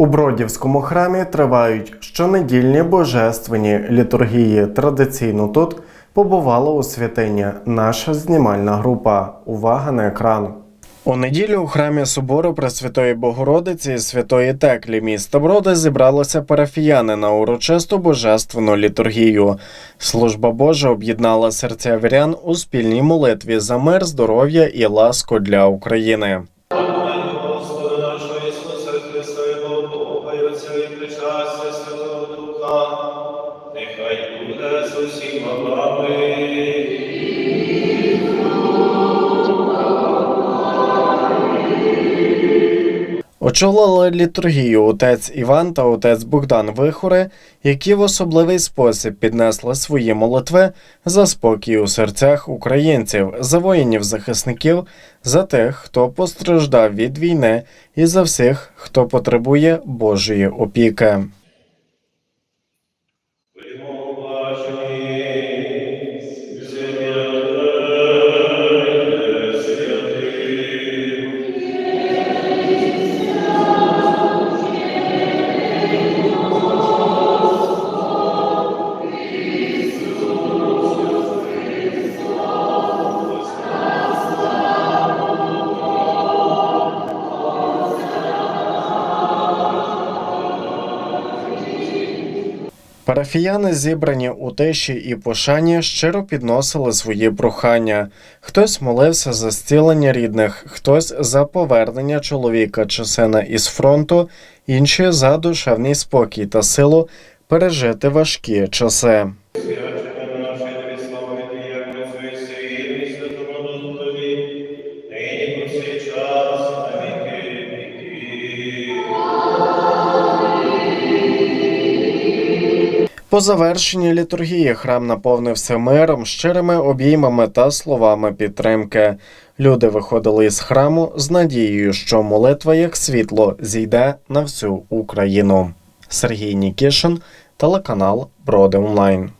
У Бродівському храмі тривають щонедільні божественні літургії. Традиційно тут побувала у святині наша знімальна група. Увага на екран. У неділю у храмі собору Пресвятої Богородиці і Святої Теклі міста Броди зібралися парафіяни на урочисту божественну літургію. Служба Божа об'єднала серця вірян у спільній молитві за мир, здоров'я і ласку для України. Ісуса Христа, Його Бога і Отця і причастя Святого Духа, нехай буде з усіма вами. Очолили літургію отець Іван та отець Богдан Вихори, які в особливий спосіб піднесли свої молитви за спокій у серцях українців, за воїнів-захисників, за тих, хто постраждав від війни, і за всіх, хто потребує Божої опіки. Парафіяни, зібрані у тиші і пошані, щиро підносили свої прохання. Хтось молився за зцілення рідних, хтось за повернення чоловіка чи сина із фронту, інші за душевний спокій та силу пережити важкі часи. Свячимо По завершенні літургії храм наповнився миром, щирими обіймами та словами підтримки. Люди виходили із храму з надією, що молитва як світло зійде на всю Україну. Сергій Нікішин, телеканал Броди Онлайн.